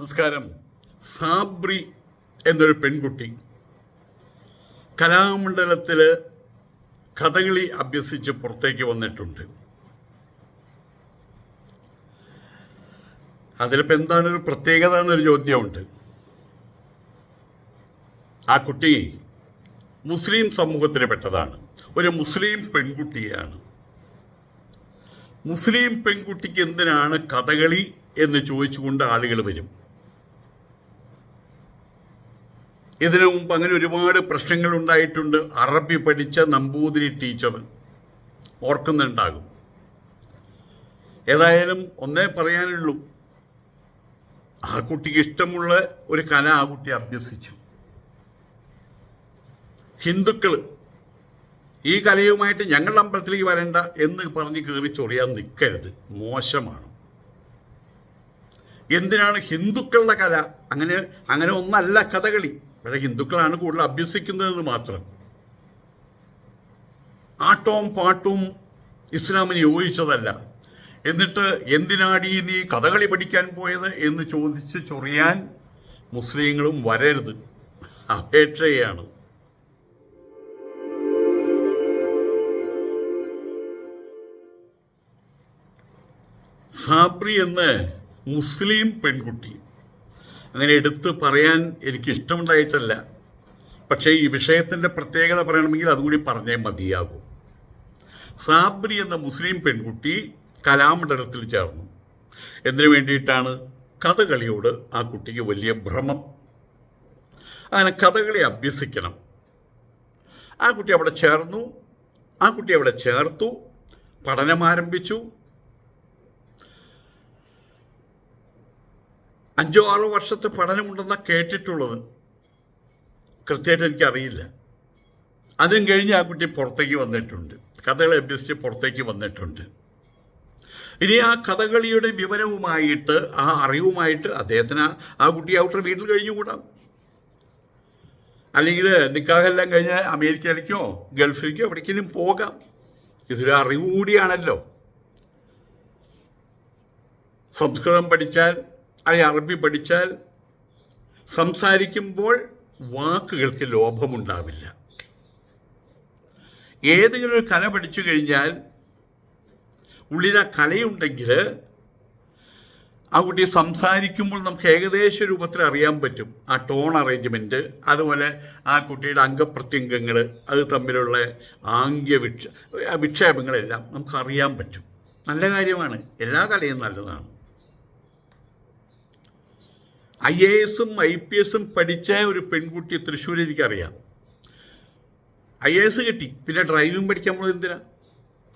നമസ്കാരം. സാബ്രി എന്നൊരു പെൺകുട്ടി കലാമണ്ഡലത്തിൽ കഥകളി അഭ്യസിച്ച് പുറത്തേക്ക് വന്നിട്ടുണ്ട്. അതിലിപ്പോൾ എന്താണ് ഒരു പ്രത്യേകത എന്നൊരു ചോദ്യമുണ്ട്. ആ കുട്ടി മുസ്ലിം സമൂഹത്തിന് പെട്ടതാണ്. ഒരു മുസ്ലിം പെൺകുട്ടിയാണ്. മുസ്ലിം പെൺകുട്ടിക്ക് എന്തിനാണ് കഥകളി എന്ന് ചോദിച്ചുകൊണ്ട് ആളുകൾ വരും? ഇതിനു മുമ്പ് അങ്ങനെ ഒരുപാട് പ്രശ്നങ്ങൾ ഉണ്ടായിട്ടുണ്ട്. അറബി പഠിച്ച നമ്പൂതിരി ടീച്ചർ ഓർക്കുന്നുണ്ടാകും. ഏതായാലും ഒന്നേ പറയാനുള്ളൂ. ആ കുട്ടിക്ക് ഇഷ്ടമുള്ള ഒരു കല ആ കുട്ടി അഭ്യസിച്ചു. ഹിന്ദുക്കൾ ഈ കലയുമായിട്ട് ഞങ്ങളുടെ അമ്പലത്തിലേക്ക് വരണ്ട എന്ന് പറഞ്ഞ് കയറി ചൊറിയാൻ നിൽക്കരുത് മോശമാണ്. എന്തിനാണ് ഹിന്ദുക്കളുടെ കല? അങ്ങനെ അങ്ങനെ ഒന്നല്ല കഥകളി. പക്ഷേ ഹിന്ദുക്കളാണ് കൂടുതൽ അഭ്യസിക്കുന്നതെന്ന് മാത്രം. ആട്ടവും പാട്ടും ഇസ്ലാമിന് യോജിച്ചതല്ല. എന്നിട്ട് എന്തിനാടി നീ കഥകളി പഠിക്കാൻ പോയത് എന്ന് ചോദിച്ച് ചൊറിയാൻ മുസ്ലിങ്ങളും വരരുത്. അപേക്ഷയാണ്. സാബ്രി എന്ന മുസ്ലിം പെൺകുട്ടി അങ്ങനെ എടുത്ത് പറയാൻ എനിക്ക് ഇഷ്ടമുണ്ടായിട്ടല്ല. പക്ഷേ ഈ വിഷയത്തിന്റെ പ്രത്യേകത പറയണമെങ്കിൽ അതുകൂടി പറഞ്ഞേ മതിയാകും. സാബ്രി എന്ന മുസ്ലിം പെൺകുട്ടി കലാമണ്ഡലത്തിൽ ചേർന്നു. എന്തിനു വേണ്ടിയിട്ടാണ് കഥകളിയോട് ആ കുട്ടിക്ക് വലിയ ഭ്രമം? അങ്ങനെ കഥകളി അഭ്യസിക്കണം. ആ കുട്ടി അവിടെ ചേർന്നു. ആ കുട്ടി അവിടെ ചേർത്തു. പഠനം ആരംഭിച്ചു അഞ്ചോ ആറോ വർഷത്തെ പഠനമുണ്ടെന്നാണ് കേട്ടിട്ടുള്ളത്. കൃത്യമായിട്ട് എനിക്കറിയില്ല. അതും കഴിഞ്ഞ് ആ കുട്ടി പുറത്തേക്ക് വന്നിട്ടുണ്ട്. കഥകൾ അഭ്യസിച്ച് പുറത്തേക്ക് വന്നിട്ടുണ്ട്. ഇനി ആ കഥകളിയുടെ വിവരവുമായിട്ട് ആ അറിവുമായിട്ട് അദ്ദേഹത്തിന് ആ- കുട്ടി ഔട്ടർ വീട്ടിൽ കഴിഞ്ഞുകൂടാം? അല്ലെങ്കിൽ നിക്കാഹെല്ലാം കഴിഞ്ഞ് അമേരിക്കയിലേക്കോ ഗൾഫിലേക്കോ എവിടേക്കെങ്കിലും പോകാം? ഇതൊരു അറിവ് കൂടിയാണല്ലോ. സംസ്കൃതം പഠിച്ചാൽ അല്ലെങ്കിൽ അറബി പഠിച്ചാൽ സംസാരിക്കുമ്പോൾ വാക്കുകൾക്ക് ലോഭമുണ്ടാവില്ല. ഏതെങ്കിലും ഒരു കല പഠിച്ചു കഴിഞ്ഞാൽ ഉള്ളിൽ ആ കലയുണ്ടെങ്കിൽ ആ കുട്ടി സംസാരിക്കുമ്പോൾ നമുക്ക് ഏകദേശ രൂപത്തിൽ അറിയാൻ പറ്റും. ആ ടോൺ അറേഞ്ച്മെന്റ് അതുപോലെ ആ കുട്ടിയുടെ അംഗപ്രത്യംഗങ്ങൾ അത് തമ്മിലുള്ള ആംഗ്യ വിക്ഷ വിക്ഷേപങ്ങളെല്ലാം നമുക്ക് അറിയാൻ പറ്റും. നല്ല കാര്യമാണ്. എല്ലാ കലയും നല്ലതാണ്. ഐ എ എസും ഐ പി എസും പഠിച്ച ഒരു പെൺകുട്ടി തൃശ്ശൂർ എനിക്കറിയാം. ഐ എ എസ് കിട്ടി. പിന്നെ ഡ്രൈവിംഗ് പഠിക്കാൻ പോകുന്നത് എന്തിനാ?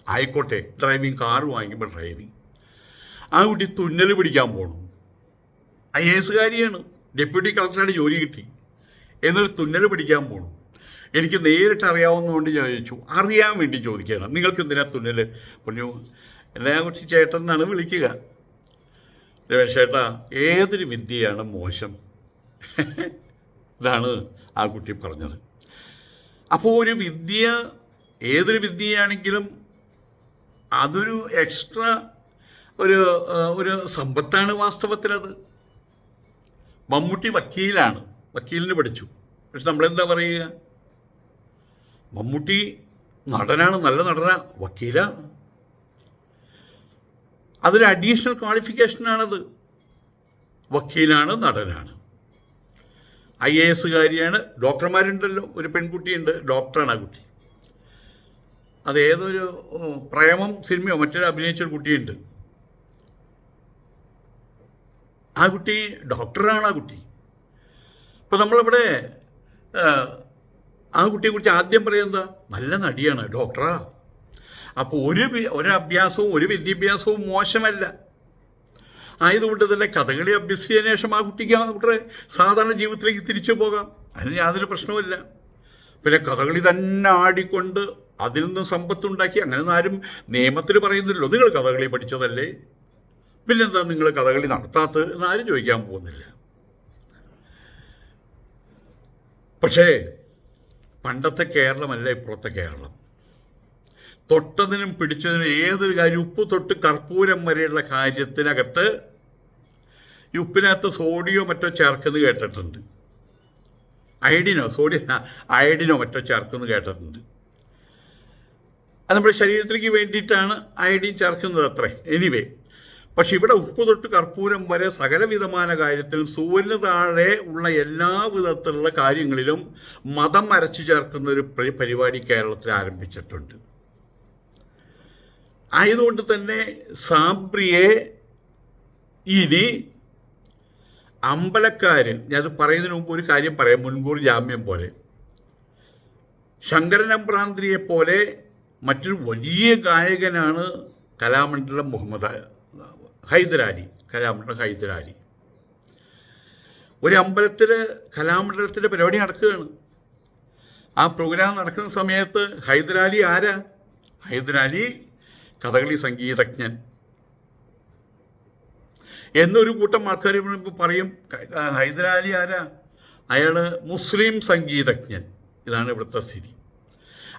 ആയിക്കോട്ടെ ഡ്രൈവിംഗ് കാർ വാങ്ങിക്കുമ്പോൾ ഡ്രൈവിംഗ്. ആ കുട്ടി തുന്നൽ പിടിക്കാൻ പോകണം ഐ എ എസുകാരിയാണ്. ഡെപ്യൂട്ടി കളക്ടറായിട്ട് ജോലി കിട്ടി. എന്നിട്ട് തുന്നൽ പിടിക്കാൻ പോകണം എനിക്ക് നേരിട്ട് അറിയാവുന്നതുകൊണ്ട് ഞാൻ ചോദിച്ചു അറിയാൻ വേണ്ടി ചോദിക്കുകയാണ്. നിങ്ങൾക്ക് എന്തിനാ തുന്നൽ പറഞ്ഞു എന്നെ കുറിച്ച് ചേട്ടൻ എന്നാണ് വിളിക്കുക. രമേശേട്ടാ ഏതൊരു വിദ്യയാണ് മോശം? ഇതാണ് ആ കുട്ടി പറഞ്ഞത്. അപ്പോൾ ഒരു വിദ്യ ഏതൊരു വിദ്യയാണെങ്കിലും അതൊരു എക്സ്ട്രാ ഒരു ഒരു സമ്പത്താണ് വാസ്തവത്തിലത് മമ്മൂട്ടി വക്കീലാണ് വക്കീലിന് പഠിച്ചു. പക്ഷെ നമ്മളെന്താ പറയുക? മമ്മൂട്ടി നടനാണ് നല്ല നടനാ വക്കീല. അതൊരു അഡീഷണൽ ക്വാളിഫിക്കേഷനാണത് വക്കീലാണ് നടനാണ്. ഐ എ എസുകാരിയാണ് ഡോക്ടർമാരുണ്ടല്ലോ. ഒരു പെൺകുട്ടിയുണ്ട്. ഡോക്ടറാണ് ആ കുട്ടി. അത് ഏതൊരു പ്രേമം സിനിമയോ മറ്റൊരു അഭിനയിച്ചൊരു കുട്ടിയുണ്ട്. ആ കുട്ടി ഡോക്ടറാണ് ആ കുട്ടി. ഇപ്പോൾ നമ്മളിവിടെ ആ, കുട്ടിയെക്കുറിച്ച് ആദ്യം പറയുന്നത് നല്ല നടിയാണ്. ഡോക്ടറാ. അപ്പോൾ ഒരു ഒരു അഭ്യാസവും ഒരു വിദ്യാഭ്യാസവും മോശമല്ല. ആയതുകൊണ്ട് തന്നെ കഥകളി അഭ്യസിച്ചതിന് ശേഷം ആ കുട്ടിക്ക് ആ സാധാരണ ജീവിതത്തിലേക്ക് തിരിച്ചു പോകാം. അതിന് യാതൊരു പ്രശ്നവുമില്ല. പിന്നെ കഥകളി തന്നെ ആടിക്കൊണ്ട് അതിൽ നിന്ന് സമ്പത്തുണ്ടാക്കി അങ്ങനെ ആരും നിയമത്തിൽ പറയുന്നില്ലല്ലോ. നിങ്ങൾ കഥകളി പഠിച്ചതല്ലേ? പിന്നെന്താ നിങ്ങൾ കഥകളി നടത്താത്തത് എന്ന് ആരും ചോദിക്കാൻ പോകുന്നില്ല. പക്ഷേ പണ്ടത്തെ കേരളമല്ല ഇപ്പുറത്തെ കേരളം. തൊട്ടതിനും പിടിച്ചതിനും ഏതൊരു കാര്യം ഉപ്പ് തൊട്ട് കർപ്പൂരം വരെയുള്ള കാര്യത്തിനകത്ത് ഈ ഉപ്പിനകത്ത് സോഡിയോ മറ്റോ ചേർക്കുന്നത് കേട്ടിട്ടുണ്ട്. അയഡിനോ സോഡിയോ അയഡിനോ മറ്റോ ചേർക്കുന്നത് കേട്ടിട്ടുണ്ട്. അത് നമ്മുടെ ശരീരത്തിലേക്ക് വേണ്ടിയിട്ടാണ് അയഡിൻ ചേർക്കുന്നത് അത്രേ. എനിവേ പക്ഷെ ഇവിടെ ഉപ്പ് തൊട്ട് കർപ്പൂരം വരെ സകലവിധമായ കാര്യത്തിൽ സൂര്യന് താഴെ ഉള്ള എല്ലാ വിധത്തിലുള്ള കാര്യങ്ങളിലും മതം അരച്ചു ചേർക്കുന്ന ഒരു പരി- പരിപാടി കേരളത്തിൽ ആരംഭിച്ചിട്ടുണ്ട്. ആയതുകൊണ്ട് തന്നെ സാബ്രിയെ ഇനി അമ്പലക്കാർ ഞാനത് പറയുന്നതിന് മുമ്പ് ഒരു കാര്യം പറയാം മുൻകൂർ ജാമ്യം പോലെ. ശങ്കരനമ്പ്രാന്തിരിയെ പോലെ മറ്റൊരു വലിയ ഗായകനാണ് കലാമണ്ഡലം മുഹമ്മദ് ഹൈദരാലി കലാമണ്ഡലം ഹൈദരാലി. ഒരു അമ്പലത്തിൽ കലാമണ്ഡലത്തിന്റെ പരിപാടി നടക്കുകയാണ്. ആ പ്രോഗ്രാം നടക്കുന്ന സമയത്ത് ഹൈദരാലി ആരാ? ഹൈദരാലി കഥകളി സംഗീതജ്ഞൻ. എന്നൊരു കൂട്ടം ആൾക്കാർ പറയും ഹൈദരാലി ആരാ? അയാൾ മുസ്ലിം സംഗീതജ്ഞൻ. ഇതാണ് ഇവിടുത്തെ സ്ഥിതി.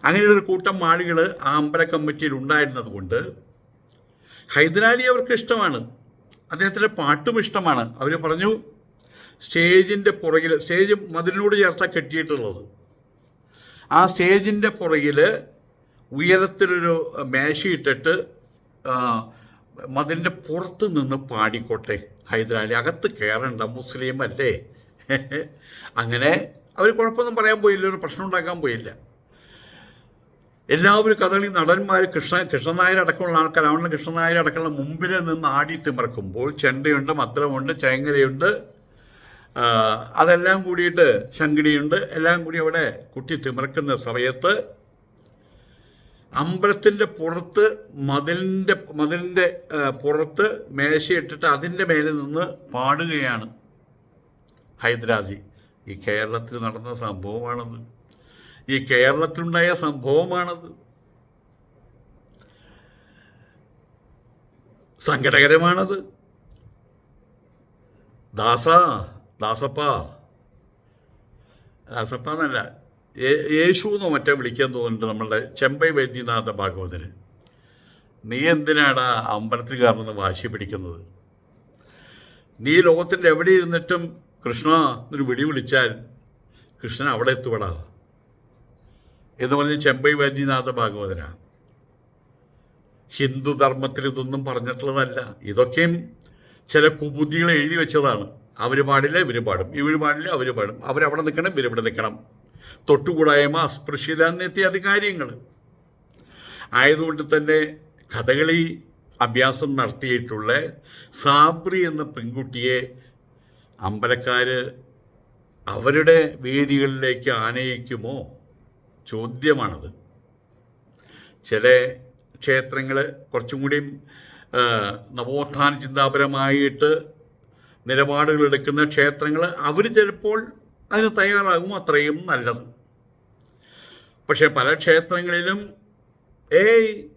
അങ്ങനെ ഒരു കൂട്ടം ആളുകൾ ആ അമ്പല കമ്മിറ്റിയിൽ ഉണ്ടായിരുന്നത് കൊണ്ട് ഹൈദരാലി അവർക്ക് ഇഷ്ടമാണ്. അദ്ദേഹത്തിന്റെ പാട്ടും ഇഷ്ടമാണ്. അവർ പറഞ്ഞു സ്റ്റേജിന്റെ പുറകിൽ സ്റ്റേജ് മതിലിനോട് ചേർത്താ കെട്ടിയിട്ടുള്ളത്. ആ സ്റ്റേജിന്റെ പുറകിൽ ഉയരത്തിലൊരു മേശയിട്ടിട്ട് മതിലിന്റെ പുറത്ത് നിന്ന് പാടിക്കോട്ടെ. ഹൈദരാലി അകത്ത് കയറണ്ട മുസ്ലിം അല്ലേ അങ്ങനെ അവർ കുഴപ്പമൊന്നും പറയാൻ പോയില്ല ഒരു പ്രശ്നം ഉണ്ടാക്കാൻ പോയില്ല. എല്ലാവരും കഥകളി നടന്മാർ കൃഷ്ണ കൃഷ്ണനായർ അടക്കമുള്ള ആൾക്കാർ രാവണൻ കൃഷ്ണനായർ അടക്കമുള്ള മുമ്പിൽ നിന്ന് ആടി തിമർക്കുമ്പോൾ ചെണ്ടയുണ്ട് മത്രമുണ്ട് ചേങ്ങരയുണ്ട് അതെല്ലാം കൂടിയിട്ട് ശങ്കിടിയുണ്ട്. എല്ലാം കൂടി അവിടെ കുട്ടി തിമർക്കുന്ന സമയത്ത് അമ്പലത്തിന്റെ പുറത്ത് മതിലിന്റെ മതിലിന്റെ പുറത്ത് മേശയിട്ടിട്ട് അതിന്റെ മേലെ നിന്ന് പാടുകയാണ് ഹൈദരാജി. ഈ കേരളത്തിൽ നടന്ന സംഭവമാണത്. ഈ കേരളത്തിലുണ്ടായ സംഭവമാണത്. സങ്കടകരമാണത്. ദാസ ദാസപ്പ. ദാസപ്പ എന്നല്ല യേശു എന്നോ മറ്റേ വിളിക്കാൻ തോന്നുന്നുണ്ട് നമ്മളുടെ ചെമ്പൈ വൈദ്യനാഥ ഭാഗവതന് നീ എന്തിനാടാ അമ്പലത്തിൽ കാരണം വാശി പിടിക്കുന്നത്? നീ ലോകത്തിന്റെ എവിടെ ഇരുന്നിട്ടും കൃഷ്ണ എന്നൊരു വിളി വിളിച്ചാൽ കൃഷ്ണൻ അവിടെ എത്തുവടാ. എന്ന് പറഞ്ഞ ചെമ്പൈ വൈദ്യനാഥ ഭാഗവതനാണ് ഹിന്ദു ധർമ്മത്തിൽ ഇതൊന്നും പറഞ്ഞിട്ടുള്ളതല്ല. ഇതൊക്കെയും ചില കുബുദ്ധികൾ എഴുതി വെച്ചതാണ്. അവർ പാടില്ല ഇവർ പാടും. ഇവർ പാടില്ല അവർ പാടും. അവരവിടെ നിൽക്കണം ഇവരിവിടെ നിൽക്കണം. തൊട്ടുകൂടായ്മ അസ്പൃശ്യത എന്നെത്തിയ കാര്യങ്ങൾ ആയതുകൊണ്ട് തന്നെ കഥകളി അഭ്യാസം നടത്തിയിട്ടുള്ള സാബ്രി എന്ന പെൺകുട്ടിയെ അമ്പലക്കാർ അവരുടെ വേദികളിലേക്ക് ആനയിക്കുമോ ചോദ്യമാണത്. ചില ക്ഷേത്രങ്ങൾ കുറച്ചും കൂടിയും നവോത്ഥാന ചിന്താപരമായിട്ട് നിലപാടുകൾ എടുക്കുന്ന ക്ഷേത്രങ്ങൾ അവർ ചിലപ്പോൾ അതിന് തയ്യാറാകും അത്രയും നല്ലത്. പക്ഷേ പല ക്ഷേത്രങ്ങളിലും ഏയ്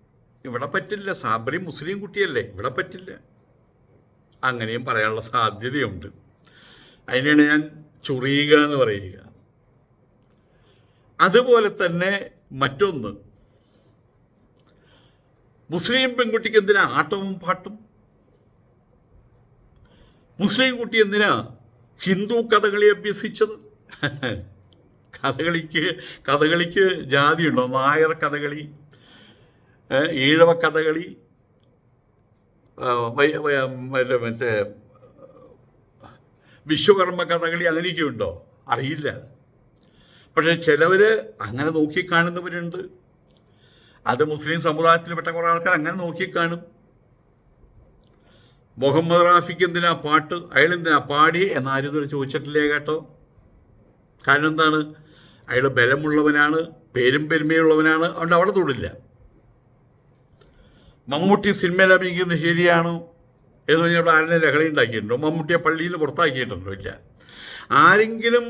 ഇവിടെ പറ്റില്ല സാബരി മുസ്ലിം കുട്ടിയല്ലേ ഇവിടെ പറ്റില്ല. അങ്ങനെയും പറയാനുള്ള സാധ്യതയുണ്ട്. അതിനാണ് ഞാൻ ചുറിയുക എന്ന് പറയുക. അതുപോലെ തന്നെ മറ്റൊന്ന് മുസ്ലിം പെൺകുട്ടിക്ക് എന്തിനാ ആട്ടവും പാട്ടും? മുസ്ലിം കുട്ടി എന്തിനാ ഹിന്ദു കഥകളി അഭ്യസിച്ചത്? കഥകളിക്ക് കഥകളിക്ക് ജാതിയുണ്ടോ? നായർ കഥകളി ഈഴവ കഥകളി മറ്റേ മറ്റേ വിശ്വകർമ്മ കഥകളി അങ്ങനെയൊക്കെ ഉണ്ടോ? അറിയില്ല. പക്ഷെ ചിലവർ അങ്ങനെ നോക്കിക്കാണുന്നവരുണ്ട് അത് മുസ്ലിം സമുദായത്തിൽപ്പെട്ട കുറേ ആൾക്കാർ അങ്ങനെ നോക്കിക്കാണും മുഹമ്മദ് റാഫിക്ക് എന്തിനാ പാട്ട് അയാൾ എന്തിനാ പാടി എന്നാരും ഇതുവരെ ചോദിച്ചിട്ടില്ലേ കേട്ടോ. കാരണം എന്താണ്? അയാൾ ബലമുള്ളവനാണ് പേരും പെരുമയുള്ളവനാണ് അതുകൊണ്ട് അവിടെ തൊടില്ല. മമ്മൂട്ടി സിനിമയിൽ അഭിനയിക്കുന്നത് ശരിയാണോ എന്ന് പറഞ്ഞാൽ അവിടെ ആരെങ്കിലും ലഹളി ഉണ്ടാക്കിയിട്ടുണ്ടോ? മമ്മൂട്ടിയെ പള്ളിയിൽ നിന്ന് പുറത്താക്കിയിട്ടുണ്ടോ? ഇല്ല. ആരെങ്കിലും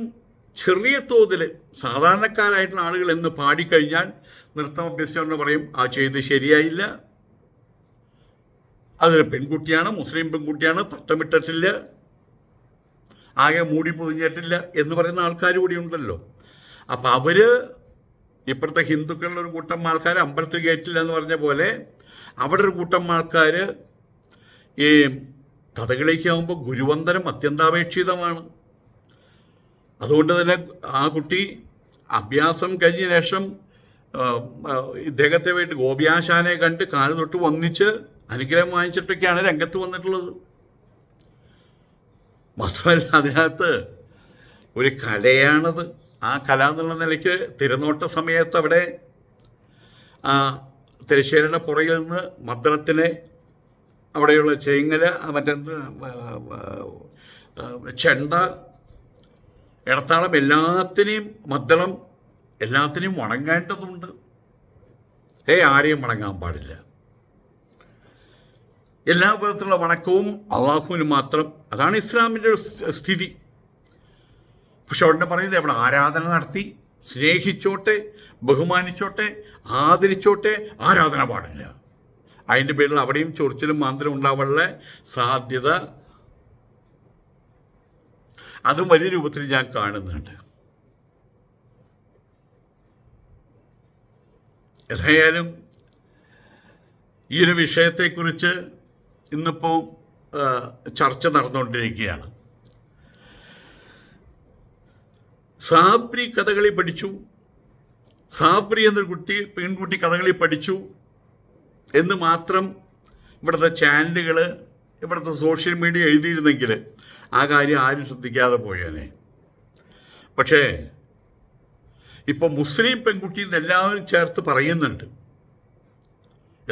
ചെറിയ തോതിൽ സാധാരണക്കാരായിട്ടുള്ള ആളുകൾ എന്ന് പാടിക്കഴിഞ്ഞാൽ നൃത്തം അഭ്യസിച്ചവരെന്ന് പറയും ആ ചെയ്ത് ശരിയായില്ല. അതൊരു പെൺകുട്ടിയാണ് മുസ്ലിം പെൺകുട്ടിയാണ് തട്ടമിട്ടിട്ടില്ല. ആകെ മൂടി പൊതിഞ്ഞിട്ടില്ല എന്ന് പറയുന്ന ആൾക്കാർ കൂടി ഉണ്ടല്ലോ. അപ്പം അവർ ഇപ്പോഴത്തെ ഹിന്ദുക്കളുടെ ഒരു കൂട്ടം ആൾക്കാർ അമ്പലത്തിൽ കയറ്റില്ല എന്ന് പറഞ്ഞ പോലെ അവിടെ ഒരു കൂട്ടം ആൾക്കാർ ഈ കഥകളിക്കാവുമ്പോൾ ഗുരുവന്തരം അത്യന്താപേക്ഷിതമാണ്. അതുകൊണ്ട് തന്നെ ആ കുട്ടി അഭ്യാസം കഴിഞ്ഞ ശേഷം ഇദ്ദേഹത്തെ വേണ്ടി ഗോപിയാശാനെ കണ്ട് കാൽ തൊട്ട് വന്നിച്ച് അനുഗ്രഹം വാങ്ങിച്ചിട്ടൊക്കെയാണ് രംഗത്ത് വന്നിട്ടുള്ളത്. മാത്രമല്ല അതിനകത്ത് ഒരു കലയാണത്. ആ കല എന്നുള്ള നിലയ്ക്ക് തിരുനോട്ട സമയത്ത് അവിടെ ആ തിരശ്ശേരിയുടെ പുറകിൽ നിന്ന് മദ്രത്തിനെ അവിടെയുള്ള ചേങ്ങല മറ്റെന്ത് ചെണ്ട ഇടത്താളം എല്ലാത്തിനെയും മദ്ദളം എല്ലാത്തിനെയും വണങ്ങേണ്ടതുണ്ട്. ഏ ആരെയും വണങ്ങാൻ പാടില്ല. എല്ലാ വിധത്തിലുള്ള വണക്കവും അള്ളാഹുവിന് മാത്രം. അതാണ് ഇസ്ലാമിന്റെ ഒരു സ്ഥിതി. പക്ഷെ ഉടനെ പറയുന്നത് അവിടെ ആരാധന നടത്തി സ്നേഹിച്ചോട്ടെ ബഹുമാനിച്ചോട്ടെ ആദരിച്ചോട്ടെ ആരാധന പാടില്ല. അതിന്റെ പേരിൽ അവിടെയും ചൊറിച്ചിലും മാന്ത്രം ഉണ്ടാവാനുള്ള സാധ്യത അതും വലിയ രൂപത്തിൽ ഞാൻ കാണുന്നുണ്ട്. ഏതായാലും ഈ ഒരു വിഷയത്തെക്കുറിച്ച് ഇന്നിപ്പോൾ ചർച്ച നടന്നുകൊണ്ടിരിക്കുകയാണ്. സാബ്രി കഥകളി പഠിച്ചു. സാബ്രി എന്നൊരു കുട്ടി പെൺകുട്ടി കഥകളി പഠിച്ചു എന്ന് മാത്രം ഇവിടുത്തെ ചാനലുകൾ ഇവിടുത്തെ സോഷ്യൽ മീഡിയ എഴുതിയിരുന്നെങ്കിൽ ആ കാര്യം ആരും ശ്രദ്ധിക്കാതെ പോയേനെ. പക്ഷേ ഇപ്പോൾ മുസ്ലിം പെൺകുട്ടി എല്ലാവരും ചേർത്ത് പറയുന്നുണ്ട്.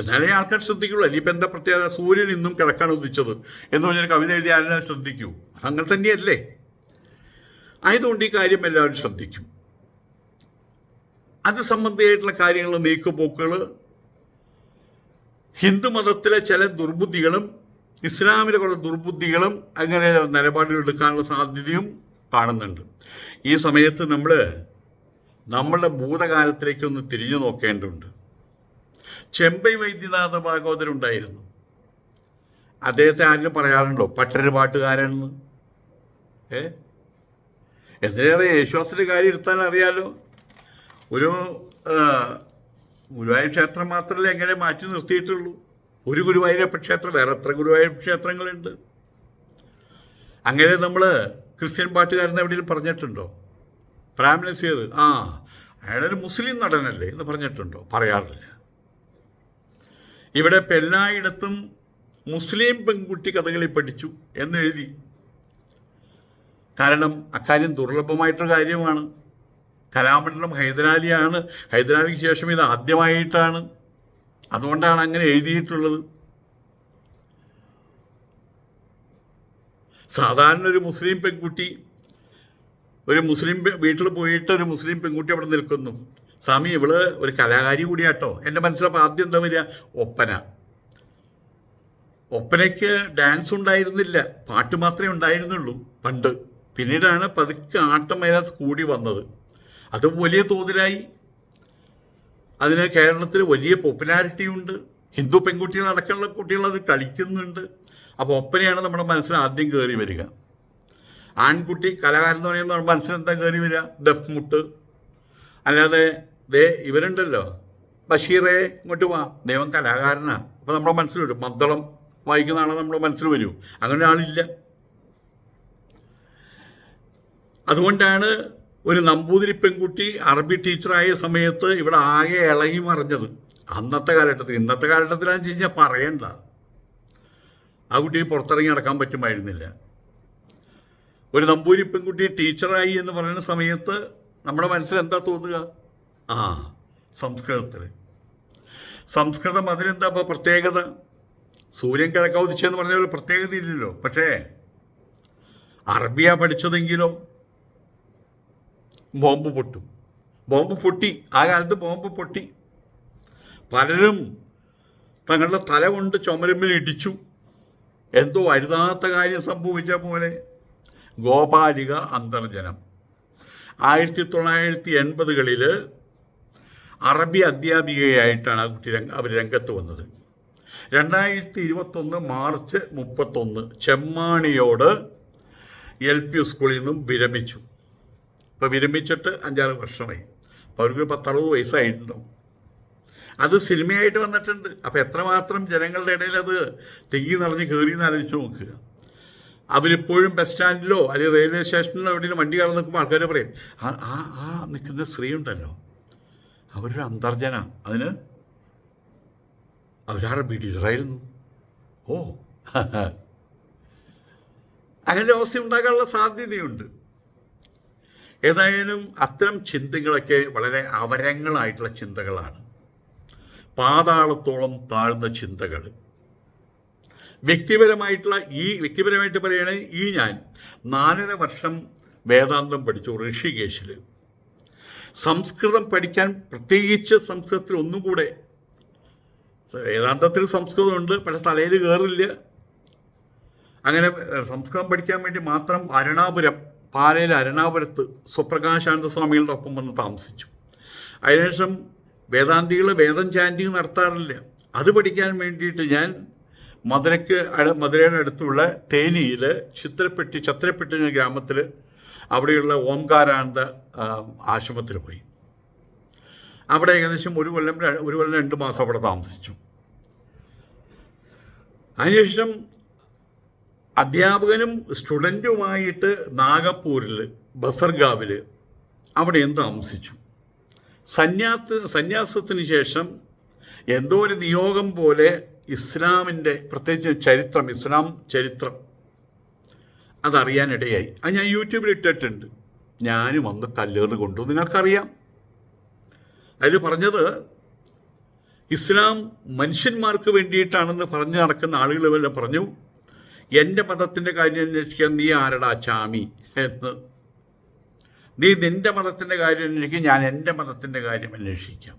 എന്നാലേ ആൾക്കാർ ശ്രദ്ധിക്കുള്ളൂ. ഇനിയിപ്പോൾ എന്താ പ്രത്യേകത? സൂര്യൻ ഇന്നും കിഴക്കാണ് ഉദിച്ചത് എന്ന് പറഞ്ഞൊരു കവിത എഴുതി ആരെല്ലാം ശ്രദ്ധിക്കൂ? അങ്ങനെ തന്നെയല്ലേ? ആയതുകൊണ്ട് ഈ കാര്യം എല്ലാവരും ശ്രദ്ധിക്കും. അത് സംബന്ധിയായിട്ടുള്ള കാര്യങ്ങൾ നീക്കുപോക്കുകൾ ഹിന്ദു മതത്തിലെ ചില ദുർബുദ്ധികളും ഇസ്ലാമിലെ കുറേ ദുർബുദ്ധികളും അങ്ങനെ നിലപാടുകൾ എടുക്കാനുള്ള സാധ്യതയും കാണുന്നുണ്ട്. ഈ സമയത്ത് നമ്മൾ നമ്മളുടെ ഭൂതകാലത്തിലേക്കൊന്ന് തിരിഞ്ഞു നോക്കേണ്ടതുണ്ട്. ചെമ്പൈ വൈദ്യനാഥ ഭാഗവതർ ഉണ്ടായിരുന്നു. അദ്ദേഹത്തെ ആരും പറയാറുണ്ടോ? പട്ടര പാട്ടുകാരാണെന്ന് ഏ? എന്തിനേറെ യേശുവാസിന്റെ കാര്യം എടുത്താൽ അറിയാലോ? ഒരു ഗുരുവായൂർ ക്ഷേത്രം മാത്രമല്ലേ എങ്ങനെ മാറ്റി നിർത്തിയിട്ടുള്ളൂ? ഒരു ഗുരുവായൂരപ്പ ക്ഷേത്രം വേറെ എത്ര ഗുരുവായൂരപ്പ ക്ഷേത്രങ്ങളുണ്ട്? അങ്ങനെ നമ്മൾ ക്രിസ്ത്യൻ പാട്ടുകാരൻ എവിടെയും പറഞ്ഞിട്ടുണ്ടോ? പ്രാം നസീർ ആ അയാളൊരു മുസ്ലിം നടനല്ലേ എന്ന് പറഞ്ഞിട്ടുണ്ടോ? പറയാറില്ല. ഇവിടെ എല്ലായിടത്തും മുസ്ലിം പെൺകുട്ടി കഥകളി പഠിച്ചു എന്നെഴുതി കാരണം അക്കാര്യം ദുർലഭമായിട്ടൊരു കാര്യമാണ്. കലാമണ്ഡലം ഹൈദരാലിയാണ്. ഹൈദരാലിക്ക് ശേഷം ഇത് ആദ്യമായിട്ടാണ്. അതുകൊണ്ടാണ് അങ്ങനെ എഴുതിയിട്ടുള്ളത്. സാധാരണ ഒരു മുസ്ലിം പെൺകുട്ടി ഒരു മുസ്ലിം വീട്ടിൽ പോയിട്ട് ഒരു മുസ്ലിം പെൺകുട്ടി അവിടെ നിൽക്കുന്നു. സ്വാമി ഇവൾ ഒരു കലാകാരി കൂടിയാട്ടോ. എന്റെ മനസ്സിലപ്പോൾ ആദ്യം എന്താ വരിക? ഒപ്പന. ഒപ്പനയ്ക്ക് ഡാൻസ് ഉണ്ടായിരുന്നില്ല. പാട്ട് മാത്രമേ ഉണ്ടായിരുന്നുള്ളൂ പണ്ട്. പിന്നീടാണ് പതുക്കെ ആട്ടം അതിനകത്ത് കൂടി വന്നത്. അത് വലിയ തോതിലായി. അതിന് കേരളത്തിൽ വലിയ പോപ്പുലാരിറ്റി ഉണ്ട്. ഹിന്ദു പെൺകുട്ടികൾ അടക്കമുള്ള കുട്ടികൾ അത് കളിക്കുന്നുണ്ട്. അപ്പോൾ ഒപ്പനയാണ് നമ്മുടെ മനസ്സിൽ ആദ്യം കയറി വരിക. ആൺകുട്ടി കലാകാരൻ എന്ന് പറയുമ്പോൾ നമ്മുടെ മനസ്സിൽ എന്താ കയറി വരിക? ദഫ് മുട്ട് അല്ലാതെ ദേ ഇവരുണ്ടല്ലോ. ബഷീറെ ഇങ്ങോട്ട് വാ. ദൈവം കലാകാരനാ. അപ്പോൾ നമ്മുടെ മനസ്സിൽ വരും. മദ്ദളം വായിക്കുന്ന ആളെ നമ്മുടെ മനസ്സിൽ വരൂ. അങ്ങനെ ഒരാളില്ല. അതുകൊണ്ടാണ് ഒരു നമ്പൂതിരി പെൺകുട്ടി അറബി ടീച്ചറായ സമയത്ത് ഇവിടെ ആകെ ഇളകി മറിഞ്ഞത്. അന്നത്തെ കാലഘട്ടത്തിൽ. ഇന്നത്തെ കാലഘട്ടത്തിലാണെന്ന് വെച്ച് കഴിഞ്ഞാൽ പറയണ്ട. ആ കുട്ടിയെ പുറത്തിറങ്ങി നടക്കാൻ പറ്റുമായിരുന്നില്ല. ഒരു നമ്പൂരി പെൺകുട്ടി ടീച്ചറായി എന്ന് പറയുന്ന സമയത്ത് നമ്മുടെ മനസ്സിൽ എന്താ തോന്നുക? ആ. സംസ്കൃതത്തിൽ സംസ്കൃതം അതിനെന്താ ഇപ്പോൾ പ്രത്യേകത? സൂര്യൻ കിഴക്കൗദിച്ചെന്ന് പറഞ്ഞ ഒരു പ്രത്യേകത ഇല്ലല്ലോ. പക്ഷേ അറബിയ പഠിച്ചതെങ്കിലോ ബോംബ് പൊട്ടും. ബോംബ് പൊട്ടി. ആ കാലത്ത് ബോംബ് പൊട്ടി. പലരും തങ്ങളുടെ തല കൊണ്ട് ചുമരുമ്പിൽ ഇടിച്ചു. എന്തോ അരുതാത്ത കാര്യം സംഭവിച്ച പോലെ. ഗോപാലിക അന്തർജനം. ആയിരത്തി തൊള്ളായിരത്തി എൺപതുകളിൽ അറബി അധ്യാപികയായിട്ടാണ് ആ കുട്ടി അവർ രംഗത്ത് വന്നത്. രണ്ടായിരത്തി ഇരുപത്തൊന്ന് മാർച്ച് മുപ്പത്തൊന്ന് ചെമ്മാണിയോട് എൽ പി സ്കൂളിൽ നിന്നും വിരമിച്ചു. ഇപ്പോൾ വിരമിച്ചിട്ട് അഞ്ചാറ് വർഷമായി. അപ്പോൾ അവർക്ക് പത്തറുപത് വയസ്സായിട്ടുണ്ടാവും. അത് സിനിമയായിട്ട് വന്നിട്ടുണ്ട്. അപ്പോൾ എത്രമാത്രം ജനങ്ങളുടെ ഇടയിൽ അത് തിങ്ങി നിറഞ്ഞ് കയറി എന്ന് ആലോചിച്ച് നോക്കുക. അവരിപ്പോഴും ബസ് സ്റ്റാൻഡിലോ അല്ലെങ്കിൽ റെയിൽവേ സ്റ്റേഷനിലോ എവിടെയെങ്കിലും വണ്ടി കയറി നിൽക്കുമ്പോൾ ആൾക്കാർ പറയും ആ ആ നിൽക്കുന്ന സ്ത്രീ ഉണ്ടല്ലോ. അവരൊരു അന്തർജന. അതിന് അവരാരുടെ ബ്രിട്ടീഷറായിരുന്നു ഓ. അങ്ങനെ അവസ്ഥ ഉണ്ടാകാനുള്ള സാധ്യതയുണ്ട്. ഏതായാലും അത്തരം ചിന്തകളൊക്കെ വളരെ അവരങ്ങളായിട്ടുള്ള ചിന്തകളാണ്. പാതാളത്തോളം താഴ്ന്ന ചിന്തകൾ. വ്യക്തിപരമായിട്ടുള്ള ഈ വ്യക്തിപരമായിട്ട് പറയുകയാണെങ്കിൽ ഈ ഞാൻ നാലര വർഷം വേദാന്തം പഠിച്ചു ഋഷികേശിൽ സംസ്കൃതം പഠിക്കാൻ പ്രത്യേകിച്ച് സംസ്കൃതത്തിൽ ഒന്നും കൂടെ വേദാന്തത്തിൽ സംസ്കൃതമുണ്ട് പക്ഷെ തലയിൽ കയറില്ല അങ്ങനെ സംസ്കൃതം പഠിക്കാൻ വേണ്ടി മാത്രം അരുണാപുരം പാലയിൽ അരുണാപുരത്ത് സുപ്രകാശാനന്ദ സ്വാമികളുടെ ഒപ്പം വന്ന് താമസിച്ചു. അതിനുശേഷം വേദാന്തികൾ വേദം ചാന്റിങ് നടത്താറില്ല. അത് പഠിക്കാൻ വേണ്ടിയിട്ട് ഞാൻ മധുരയ്ക്ക് മധുരയുടെ അടുത്തുള്ള തേനിയിൽ ചിത്രപ്പെട്ടി ചത്രപ്പെട്ടി എന്ന ഗ്രാമത്തിൽ അവിടെയുള്ള ഓംകാരാനന്ദ ആശ്രമത്തിൽ പോയി. അവിടെ ഏകദേശം ഒരു കൊല്ലം ഒരു കൊല്ലം രണ്ട് മാസം അവിടെ താമസിച്ചു. അതിനുശേഷം അധ്യാപകനും സ്റ്റുഡന്റുമായിട്ട് നാഗപ്പൂരിൽ ബസർഗാവിൽ അവിടെയും താമസിച്ചു? സന്യാസ സന്യാസത്തിന് ശേഷം എന്തോ ഒരു നിയോഗം പോലെ ഇസ്ലാമിന്റെ പ്രത്യേകിച്ച് ചരിത്രം ഇസ്ലാം ചരിത്രം അതറിയാനിടയായി. അത് ഞാൻ യൂട്യൂബിൽ ഇട്ടിട്ടുണ്ട്. ഞാനും വന്ന് കല്ലേറ് കൊണ്ടു നിങ്ങൾക്കറിയാം. അതിൽ പറഞ്ഞത് ഇസ്ലാം മനുഷ്യന്മാർക്ക് വേണ്ടിയിട്ടാണെന്ന് പറഞ്ഞു നടക്കുന്ന ആളുകൾ വല്ല പറഞ്ഞു എന്റെ മതത്തിന്റെ കാര്യം അന്വേഷിക്കാൻ നീ ആരടാ ചാമി? എന്ന്. നീ നിന്റെ മതത്തിന്റെ കാര്യം അന്വേഷിക്കും ഞാൻ എന്റെ മതത്തിന്റെ കാര്യം അന്വേഷിക്കാം.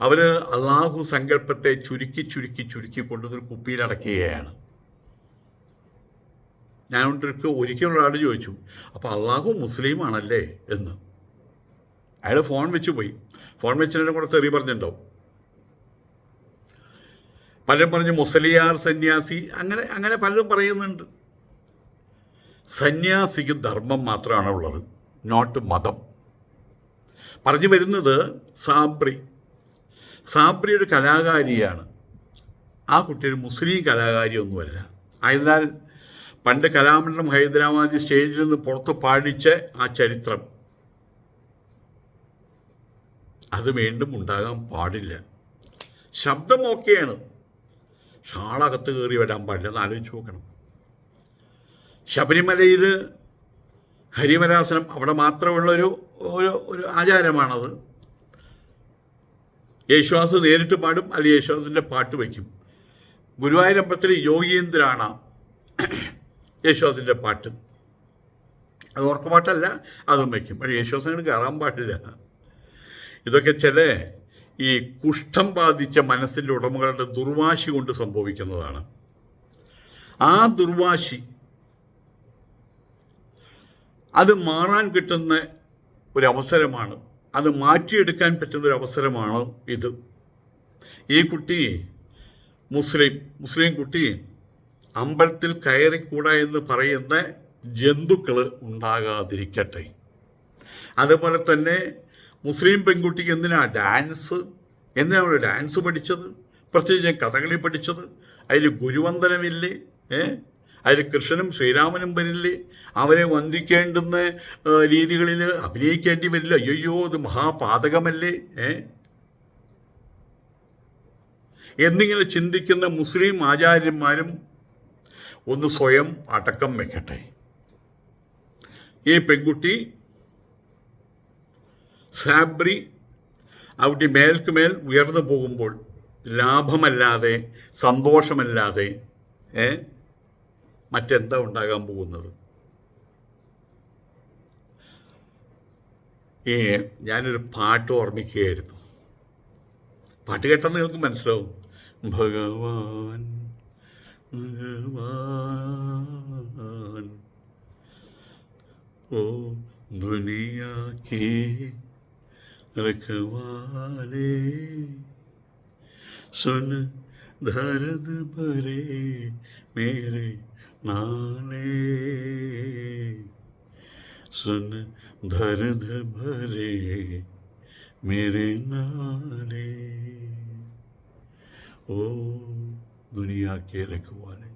അവർ അള്ളാഹു സങ്കല്പത്തെ ചുരുക്കി ചുരുക്കി ചുരുക്കി കൊണ്ടുവന്നൊരു കുപ്പിയിലടക്കുകയാണ്. ഞാൻ ഒരിക്കലും ഒരാൾ ചോദിച്ചു അപ്പോൾ അള്ളാഹു മുസ്ലിമാണല്ലേ? എന്ന്. അയാൾ ഫോൺ വെച്ച് പോയി. ഫോൺ വെച്ചതിനെ കൂടെ തെറി പറഞ്ഞിട്ടുണ്ടാവും. പലരും പറഞ്ഞു മുസലിയാർ സന്യാസി അങ്ങനെ അങ്ങനെ പലരും പറയുന്നുണ്ട്. സന്യാസിക്ക് ധർമ്മം മാത്രമാണ് ഉള്ളത് നോട്ട് മതം. പറഞ്ഞു വരുന്നത് സാബ്രി. സാബ്രി ഒരു കലാകാരിയാണ്. ആ കുട്ടി ഒരു മുസ്ലിം കലാകാരിയൊന്നുമല്ല ആയതിനാൽ പണ്ട് കലാമണ്ഡലം ഹൈദരാബാദി സ്റ്റേജിൽ നിന്ന് പുറത്ത് പാടിച്ച ആ ചരിത്രം. അത് വീണ്ടും ഉണ്ടാകാൻ പാടില്ല. ശബ്ദം ഓക്കെയാണ് ഷാളകത്ത് കയറി വരാൻ പാടില്ല. എന്ന് ആലോചിച്ച് നോക്കണം. ശബരിമലയിൽ ഹരിവരാസനം അവിടെ മാത്രമുള്ളൊരു ഒരു ഒരു ആചാരമാണത്. യേശുദാസ് നേരിട്ട് പാടും അല്ലെങ്കിൽ യേശുദാസിന്റെ പാട്ട് വയ്ക്കും. ഗുരുവായൂരമ്പലത്തിൽ യോഗീന്ദ്രാണ് യേശുദാസിന്റെ പാട്ട്. അത് ഉറക്കപ്പാട്ടല്ല അതും വയ്ക്കും. പക്ഷേ യേശുദാസ് അങ്ങനെ കയറാൻ പാടില്ല. ഇതൊക്കെ ചില ഈ കുഷ്ഠം ബാധിച്ച മനസ്സിന്റെ ഉടമകളുടെ ദുർവാശി കൊണ്ട് സംഭവിക്കുന്നതാണ്. ആ ദുർവാശി അത് മാറാൻ കിട്ടുന്ന ഒരു അവസരമാണ് അത് മാറ്റിയെടുക്കാൻ പറ്റുന്ന ഒരു അവസരമാണ് ഇത്. ഈ കുട്ടി മുസ്ലിം മുസ്ലിം കുട്ടി അമ്പലത്തിൽ കയറിക്കൂടാ എന്ന് പറയുന്ന ജന്തുക്കൾ ഉണ്ടാകാതിരിക്കട്ടെ. അതുപോലെ തന്നെ മുസ്ലിം പെൺകുട്ടിക്ക് എന്തിനാ ഡാൻസ്? എന്തിനാണ് ഡാൻസ് പഠിച്ചത്? പ്രത്യേകിച്ച് ഞാൻ കഥകളി പഠിച്ചത്. അതിൽ ഗുരുവന്ദനമില്ലേ? ഏ? അതിൽ കൃഷ്ണനും ശ്രീരാമനും വരില്ലേ? അവരെ വന്ദിക്കേണ്ടുന്ന രീതികളിൽ അഭിനയിക്കേണ്ടി വരില്ല. അയ്യോ ഇത് മഹാപാതകമല്ലേ? ഏ? എന്നിങ്ങനെ ചിന്തിക്കുന്ന മുസ്ലിം ആചാര്യന്മാരും ഒന്ന് സ്വയം അടക്കം വെക്കട്ടെ. ഈ പെൺകുട്ടി സാബ്രി അവിടെ മേൽക്ക് മേൽ ഉയർന്നു പോകുമ്പോൾ ലാഭമല്ലാതെ സന്തോഷമല്ലാതെ ഏ മറ്റെന്താ ഉണ്ടാകാൻ പോകുന്നത്? ഏ ഞാനൊരു പാട്ട് ഓർമ്മിക്കുകയായിരുന്നു. പാട്ട് കേട്ടാൽ നിങ്ങൾക്ക് മനസ്സിലാവും. ഭഗവാൻ भगवान। ओ दुनिया के रखवाले, सुन दर्द भरे मेरे नाने सुन दर्द भरे मेरे नाने ओ ദുനിയാ കെ ലഘുവാനെ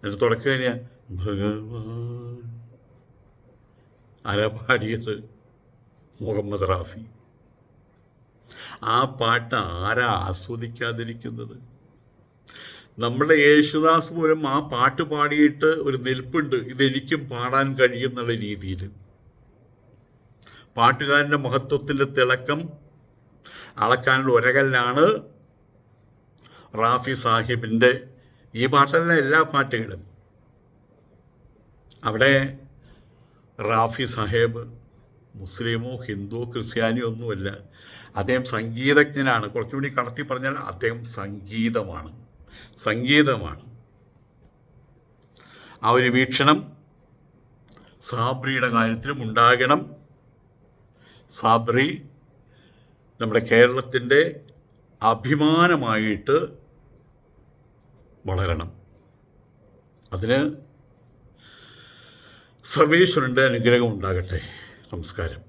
എന്നിട്ട് തുടക്കം കഴിഞ്ഞ ഭഗവാൻ. ആരാ മുഹമ്മദ് റാഫി. ആ പാട്ട് ആരാ ആസ്വദിക്കാതിരിക്കുന്നത്? നമ്മുടെ യേശുദാസ് പോലും ആ പാട്ട് പാടിയിട്ട് ഒരു നിൽപ്പുണ്ട്. ഇതെനിക്കും പാടാൻ കഴിയുന്നുള്ള രീതിയിൽ. പാട്ടുകാരന്റെ മഹത്വത്തിന്റെ തിളക്കം അളക്കാനുള്ള ഒരകല്ലാണ് റാഫി സാഹിബിന്റെ ഈ പാട്ടിലെ എല്ലാ പാട്ടുകളും. അവിടെ റാഫി സാഹേബ് മുസ്ലിമോ ഹിന്ദുവോ ക്രിസ്ത്യാനിയോ ഒന്നുമല്ല അദ്ദേഹം സംഗീതജ്ഞനാണ്. കുറച്ചുകൂടി കടത്തി പറഞ്ഞാൽ അദ്ദേഹം സംഗീതമാണ്. സംഗീതമാണ്. ആ ഒരു വീക്ഷണം സാബ്രിയുടെ കാര്യത്തിലും ഉണ്ടാകണം. സാബ്രി നമ്മുടെ കേരളത്തിന്റെ അഭിമാനമായിട്ട് വളരണം. അതിന് സർവേശ്വരന്റെ അനുഗ്രഹം ഉണ്ടാകട്ടെ. നമസ്കാരം.